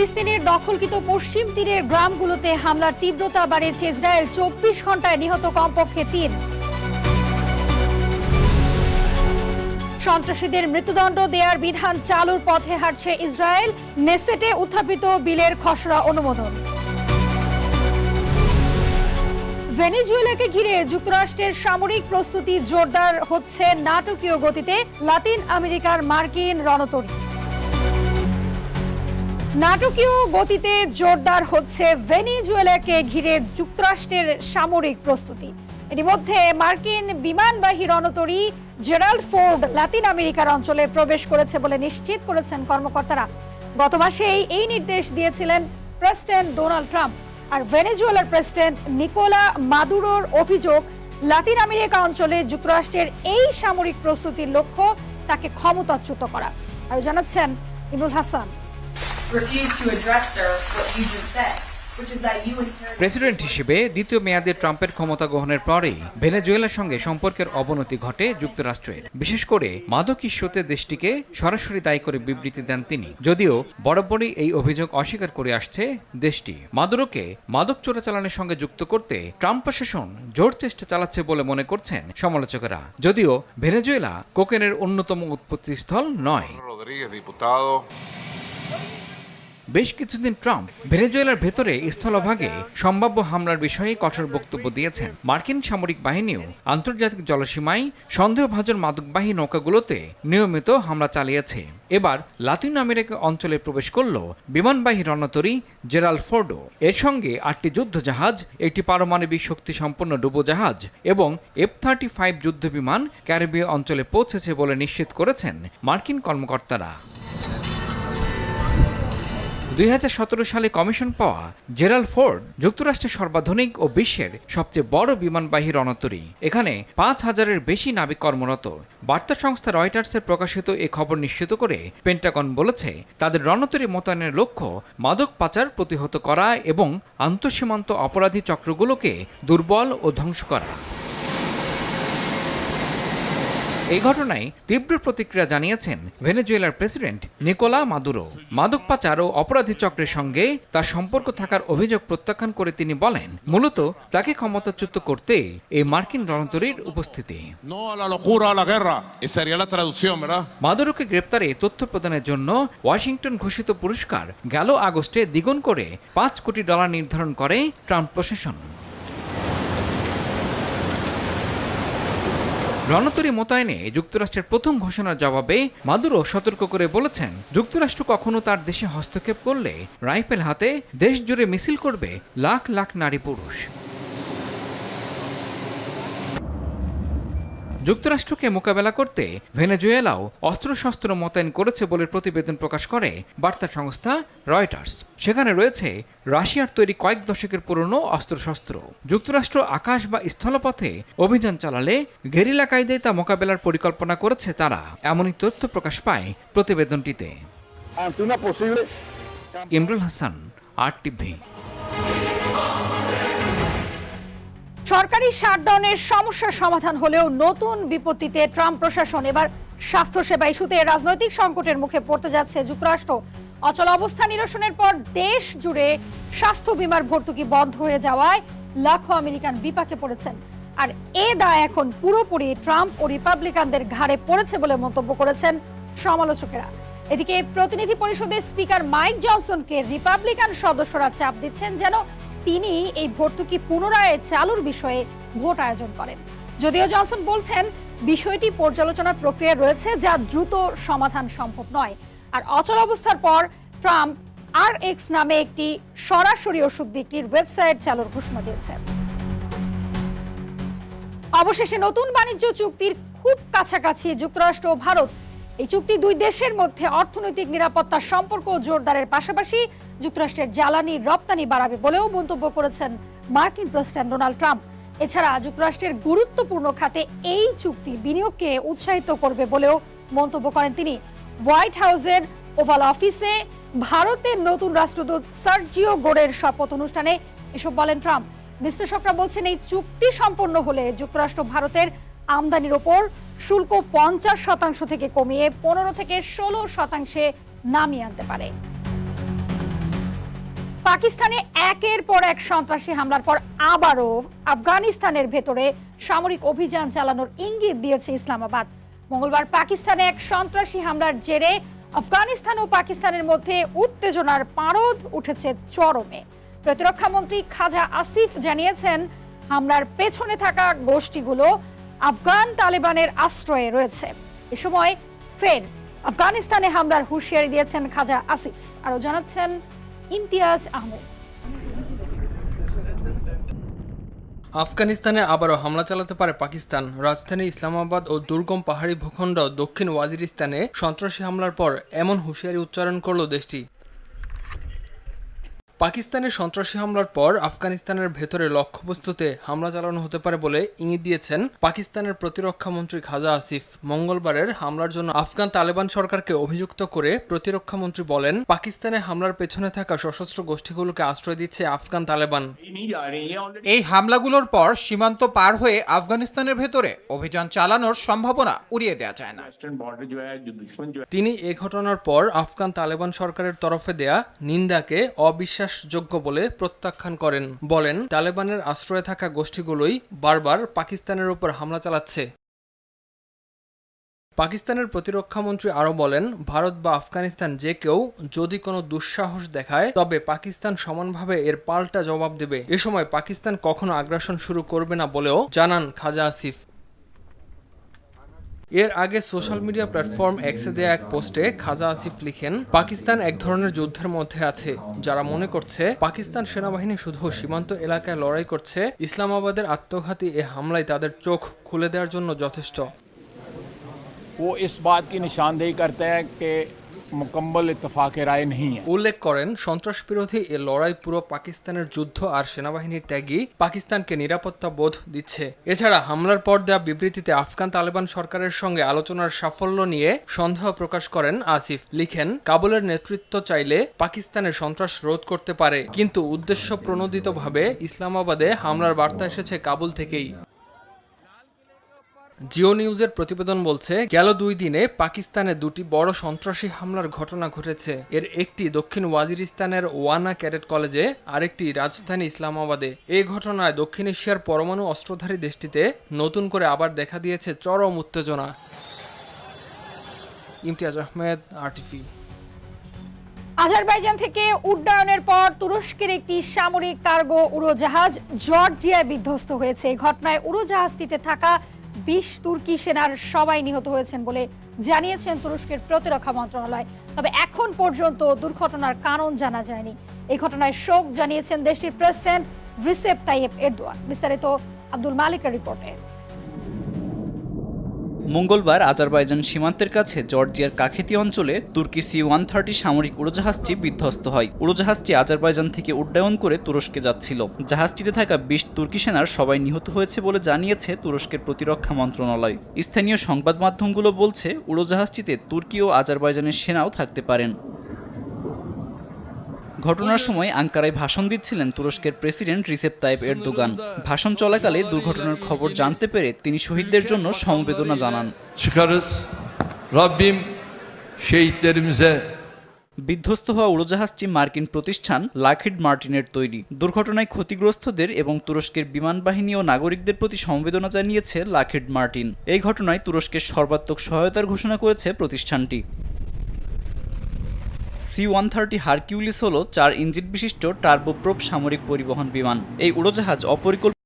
ফিলিস্তিনের দখলকৃত পশ্চিম তীরের গ্রামগুলোতে হামলার তীব্রতা বাড়িয়েছে ইসরায়েল চব্বিশ ঘন্টায় নিহত কমপক্ষে তিন। সন্ত্রাসীদের মৃত্যুদণ্ড দেওয়ার বিধান চালুর পথে হাঁটছে ইসরায়েল। নেসেটে উত্থাপিত বিলের খসড়া অনুমোদন। ভেনেজুয়েলাকে ঘিরে যুক্তরাষ্ট্রের সামরিক প্রস্তুতি জোরদার হচ্ছে নাটকীয় গতিতে। লাতিন আমেরিকার মার্কিন রণতরী। নাটকীয় গতিতে জোরদার হচ্ছে ভেনিজুয়েলাকে ঘিরে যুক্তরাষ্ট্রের সামরিক প্রস্তুতি। ইতিমধ্যে মার্কিন বিমানবাহী রণতরী জেরাল্ড ফোর্ড লাতিন আমেরিকার অঞ্চলে প্রবেশ করেছে বলে নিশ্চিত করেছেন কর্মকর্তারা। গত মাসেই এই নির্দেশ দিয়েছিলেন প্রেসিডেন্ট ডোনাল্ড ট্রাম্প। আর ভেনেজুয়েলার প্রেসিডেন্ট নিকোলা মাদুরোর অভিযোগ, লাতিন আমেরিকা অঞ্চলে যুক্তরাষ্ট্রের এই সামরিক প্রস্তুতির লক্ষ্য তাকে ক্ষমতাচ্যুত করা। আর জানাচ্ছেন Imrul Hasan. Refuse to address, sir, what you just said. President হিসেবে দ্বিতীয় মেয়াদে ট্রাম্পের ক্ষমতা গ্রহণের পরেই ভেনেজুয়েলার সঙ্গে সম্পর্কের অবনতি ঘটে যুক্তরাষ্ট্রের বিশেষ করে মাদক ইস্যুতে দেশটিকে সরাসরি দায়ী করে বিবৃতি দেন তিনি যদিও বরাবরই এই অভিযোগ অস্বীকার করে আসছে দেশটি মাদুরোকে মাদক চোরাচালানের সঙ্গে যুক্ত করতে ট্রাম্প প্রশাসন জোর চেষ্টা চালাচ্ছে বলে মনে করছেন সমালোচকেরা যদিও ভেনেজুয়েলা কোকেনের অন্যতম উৎপত্তিস্থল নয়. বেশ কিছুদিন ট্রাম্প ভেনেজুয়েলার ভেতরে স্থলভাগে সম্ভাব্য হামলার বিষয়ে কঠোর বক্তব্য দিয়েছেন। মার্কিন সামরিক বাহিনীও আন্তর্জাতিক জলসীমায় সন্দেহভাজন মাদকবাহী নৌকাগুলোতে নিয়মিত হামলা চালিয়েছে। এবার লাতিন আমেরিকা অঞ্চলে প্রবেশ করল বিমানবাহী রণতরী জেরাল ফোর্ডো। এর সঙ্গে আটটি যুদ্ধজাহাজ, একটি পারমাণবিক শক্তি সম্পন্ন ডুবোজাহাজ এবং এফ থার্টি ফাইভ যুদ্ধ বিমান ক্যারিবীয় অঞ্চলে পৌঁছেছে বলে নিশ্চিত করেছেন মার্কিন কর্মকর্তারা। দুই হাজার সতেরো সালে কমিশন পাওয়া জেরাল ফোর্ড যুক্তরাষ্ট্রের সর্বাধুনিক ও বিশ্বের সবচেয়ে বড় বিমানবাহী রণতরী। এখানে পাঁচ হাজারের বেশি নাবিক কর্মরত। বার্তা সংস্থা রয়টার্সের প্রকাশিত এ খবর নিশ্চিত করে পেন্টাগন বলেছে, তাদের রণতরী মোতায়েনের লক্ষ্য মাদক পাচার প্রতিহত করা এবং আন্তঃসীমান্ত অপরাধী চক্রগুলোকে দুর্বল ও ধ্বংস করা। এই ঘটনায় তীব্র প্রতিক্রিয়া জানিয়েছেন ভেনেজুয়েলার প্রেসিডেন্ট নিকোলা মাদুরো। মাদক পাচার ও অপরাধী চক্রের সঙ্গে তার সম্পর্ক থাকার অভিযোগ প্রত্যাখ্যান করে তিনি বলেন মূলত তাকে ক্ষমতাচ্যুত করতে এই মার্কিন রণতরীর উপস্থিতি. মাদুরোকে গ্রেপ্তারে তথ্য প্রদানের জন্য ওয়াশিংটন ঘোষিত পুরস্কার গেল আগস্টে দ্বিগুণ করে পাঁচ কোটি ডলার নির্ধারণ করে ট্রাম্প প্রশাসন। রণতরী মোতায়েনে যুক্তরাষ্ট্রের প্রথম ঘোষণার জবাবে মাদুরো সতর্ক করে বলেছেন, যুক্তরাষ্ট্র কখনো তার দেশে হস্তক্ষেপ করলে রাইফেল হাতে দেশ জুড়ে মিছিল করবে লাখ লাখ নারী পুরুষ। যুক্তরাষ্ট্রকে মোকাবেলা করতে ভেনেজুয়েলাও অস্ত্রশস্ত্র মোতায়েন করেছে বলে প্রতিবেদন প্রকাশ করে বার্তা সংস্থা রয়টার্স। সেখানে রয়েছে রাশিয়ার তৈরি কয়েক দশকের পুরনো অস্ত্রশস্ত্র। যুক্তরাষ্ট্র আকাশ বা স্থলপথে অভিযান চালালে গেরিলা কায়দায় তা মোকাবেলার পরিকল্পনা করেছে তারা এমনই তথ্য প্রকাশ পায় প্রতিবেদনটিতে। ইমরুল হাসান আর টিভি সরকারি শাটডাউনের সমস্যার সমাধান হলেও নতুন বিপত্তিতে ট্রাম্প প্রশাসন। এবার স্বাস্থ্যসেবা ইস্যুতে রাজনৈতিক সংকটের মুখে পড়তে যাচ্ছে যুক্তরাষ্ট্র। অচল অবস্থা নিরসনের পর দেশ জুড়ে স্বাস্থ্য বিমার ভর্তুকি বন্ধ হয়ে যাওয়ায় লাখো আমেরিকান বিপাকে পড়েছেন। আর এ দায় এখন পুরোপুরি ট্রাম্প ও রিপাবলিকানদের ঘাড়ে পড়েছে বলে মন্তব্য করেছেন সমালোচকেরা। এদিকে প্রতিনিধি পরিষদের স্পিকার মাইক জনসনকে রিপাবলিকান সদস্যরা চাপ দিচ্ছেন যেন তিনি এই ভর্তুকি পুনরায় চালুর বিষয়ে ভোট আয়োজন করেন। যদিও জনসন বলছেন, বিষয়টি পর্যালোচনার প্রক্রিয়া রয়েছে যা দ্রুত সমাধান সম্ভব নয়। আর অচল অবস্থার পর ট্রাম্প আর এক্স নামে একটি সরাসরি ওষুধ বিক্রির ওয়েবসাইট চালুর ঘোষণা দিয়েছে অবশেষে নতুন বাণিজ্য চুক্তির খুব কাছাকাছি যুক্তরাষ্ট্র ও ভারত। এই চুক্তি দুই দেশের মধ্যে অর্থনৈতিক নিরাপত্তার সম্পর্ক জোরদারের পাশাপাশি যুক্তরাষ্ট্রের জ্বালানি রপ্তানি বাড়াবে বলেও মন্তব্য করেছেন মার্কিন প্রেসিডেন্ট ডোনাল্ড ট্রাম্প। এছাড়া যুক্তরাষ্ট্রের গুরুত্বপূর্ণ খাতে এই চুক্তি বিনিয়োগকে উৎসাহিত করবে বলেও মন্তব্য করেন তিনি। হোয়াইট হাউসের ওভাল অফিসে ভারতের নতুন রাষ্ট্রদূত সার্জিও গোড়ের শপথ অনুষ্ঠানে এসব বলেন ট্রাম্প। বিশ্লেষকরা বলছেন এই চুক্তি সম্পন্ন হলে যুক্তরাষ্ট্র ভারতের আমদানির ওপর শুল্ক পঞ্চাশ শতাংশ থেকে কমিয়ে পনেরো থেকে ষোলো শতাংশে নামিয়ে আনতে পারে। পাকিস্তানে একের পর এক সন্ত্রাসী হামলার পর আবারও আফগানিস্তানের ভেতরে সামরিক অভিযান চালানোর ইঙ্গিত দিয়েছে ইসলামাবাদ। মঙ্গলবার পাকিস্তানে এক সন্ত্রাসী হামলার জেরে আফগানিস্তান ও পাকিস্তানের মধ্যে উত্তেজনার পারদ উঠেছে চরমে। প্রতিরক্ষা মন্ত্রী খাজা আসিফ জানিয়েছেন, হামলার পেছনে থাকা গোষ্ঠীগুলো আফগান তালেবানের আশ্রয়ে রয়েছে। এ সময় ফের আফগানিস্তানে হামলার হুঁশিয়ারি দিয়েছেন খাজা আসিফ। আরও জানাচ্ছেন ইমতিয়াজ আহমেদ। আফগানিস্তানে আবারও হামলা চালাতে পারে পাকিস্তান। রাজধানী ইসলামাবাদ ও দুর্গম পাহাড়ি ভূখণ্ড দক্ষিণ ওয়াজিরিস্তানে সন্ত্রাসী হামলার পর এমন হুঁশিয়ারি উচ্চারণ করল দেশটি। পাকিস্তানে সন্ত্রাসী হামলার পর আফগানিস্তানের ভেতরে লক্ষ্যবস্তুতে হামলা চালানো হতে পারে বলে ইঙ্গিত দিয়েছেন পাকিস্তানের প্রতিরক্ষা মন্ত্রী খাজা আসিফ। মঙ্গলবারের হামলার জন্য আফগান তালেবান সরকারকে অভিযুক্ত করে প্রতিরক্ষা মন্ত্রী বলেন পাকিস্তানে হামলার পেছনে থাকা সশস্ত্র গোষ্ঠীগুলোকে আশ্রয় দিচ্ছে আফগান তালেবান। এই হামলাগুলোর পর সীমান্ত পার হয়ে আফগানিস্তানের ভেতরে অভিযান চালানোর সম্ভাবনা উড়িয়ে দেওয়া যায় না। তিনি এ ঘটনার পর আফগান তালেবান সরকারের তরফে দেয়া নিন্দাকে অবিশ্বাস অবিশ্বাসযোগ্য বলে প্রত্যাখ্যান করেন। বলেন, তালেবানের আশ্রয়ে থাকা গোষ্ঠীগুলোই বারবার পাকিস্তানের উপর হামলা চালাচ্ছে। পাকিস্তানের প্রতিরক্ষামন্ত্রী আরও বলেন, ভারত বা আফগানিস্তান যে কেউ যদি কোনো দুঃসাহস দেখায়, তবে পাকিস্তান সমানভাবে এর পাল্টা জবাব দেবে। এ সময় পাকিস্তান কখনো আগ্রাসন শুরু করবে না বলেও জানান খাজা আসিফ। এর আগে সোশ্যাল মিডিয়া প্ল্যাটফর্ম এক্সে দেয়া এক পোস্টে খাজা আসিফ লিখেন পাকিস্তান এক ধরনের যুদ্ধের মধ্যে আছে যারা মনে করছে পাকিস্তান সেনাবাহিনী শুধু সীমান্ত এলাকায় লড়াই করছে ইসলামাবাদের আত্মঘাতী এ হামলায় তাদের চোখ খুলে দেওয়ার জন্য যথেষ্ট वो इस बात की निशानदेही करता है कि মোকাম্মল ইতফাক রায় নেই উল্লেখ করেন সন্ত্রাস বিরোধী এ লড়াই পুরো পাকিস্তানের যুদ্ধ আর সেনাবাহিনীর ত্যাগই পাকিস্তানকে নিরাপত্তা বোধ দিচ্ছে। এছাড়া হামলার পর দেওয়া বিবৃতিতে আফগান তালেবান সরকারের সঙ্গে আলোচনার সাফল্য নিয়ে সন্দেহ প্রকাশ করেন আসিফ। লিখেন, কাবুলের নেতৃত্ব চাইলে পাকিস্তানে সন্ত্রাস রোধ করতে পারে, কিন্তু উদ্দেশ্য প্রণোদিতভাবে ইসলামাবাদে হামলার বার্তা এসেছে কাবুল থেকেই। জিও নিউজের প্রতিবেদন বলছে, গেল দুই দিনে পাকিস্তানে দুটি বড় সন্ত্রাসী হামলার ঘটনা ঘটেছে। এর একটি দক্ষিণ ওয়াজিরিস্তানের ওয়ানা ক্যাডেট কলেজে, আরেকটি রাজধানী ইসলামাবাদে। এই ঘটনায় দক্ষিণ এশিয়ার পরমাণু অস্ত্রধারী দেশটিতে নতুন করে আবার দেখা দিয়েছে চরম উত্তেজনা। ইমতিয়াজ আহমেদ, আরটিভি। আজারবাইজান থেকে উড্ডয়নের পর তুরস্কের একটি সামরিক কার্গো উড়োজাহাজ জর্জিয়ায় বিধ্বস্ত হয়েছে। ঘটনায় উড়োজাহাজটিতে থাকা বিশ তুর্কি সেনার সবাই নিহত হয়েছেন বলে জানিয়েছেন তুরস্কের প্রতিরক্ষা মন্ত্রণালয়। তবে এখন পর্যন্ত দুর্ঘটনার কারণ জানা যায়নি। এই ঘটনায় শোক জানিয়েছেন দেশটির প্রেসিডেন্ট রিসেপ তাইয়েব এরদোয়ান। বিস্তারিত আব্দুল মালিকের রিপোর্টে। মঙ্গলবার আজারবাইজান সীমান্তের কাছে জর্জিয়ার কাখেতি অঞ্চলে তুর্কি সি ওয়ান থার্টি সামরিক উড়োজাহাজটি বিধ্বস্ত হয়। উড়োজাহাজটি আজারবাইজান থেকে উড্ডয়ন করে তুরস্কে যাচ্ছিল। জাহাজটিতে থাকা বিশ তুর্কি সেনার সবাই নিহত হয়েছে বলে জানিয়েছে তুরস্কের প্রতিরক্ষা মন্ত্রণালয়। স্থানীয় সংবাদ মাধ্যমগুলো বলছে, উড়োজাহাজটিতে তুর্কি ও আজারবাইজানের সেনাও থাকতে পারেন। ঘটনার সময় আঙ্কারায় ভাষণ দিচ্ছিলেন তুরস্কের প্রেসিডেন্ট রিসেপ তাইপ এরদোগান। ভাষণ চলাকালে দুর্ঘটনার খবর জানতে পেরে তিনি শহীদদের জন্য সমবেদনা জানান। বিধ্বস্ত হওয়া উড়োজাহাজটি মার্কিন প্রতিষ্ঠান লাকহিড মার্টিনের তৈরি। দুর্ঘটনায় ক্ষতিগ্রস্তদের এবং তুরস্কের বিমান বাহিনী ও নাগরিকদের প্রতি সমবেদনা জানিয়েছে লাকহিড মার্টিন। এই ঘটনায় তুরস্কের সর্বাত্মক সহায়তার ঘোষণা করেছে প্রতিষ্ঠানটি। সি ওয়ান থার্টি হারকিউলিস হল চার ইঞ্জিন বিশিষ্ট টার্বোপ্রোপ সামরিক পরিবহন বিমান। এই উড়োজাহাজ অপরিকল্পিত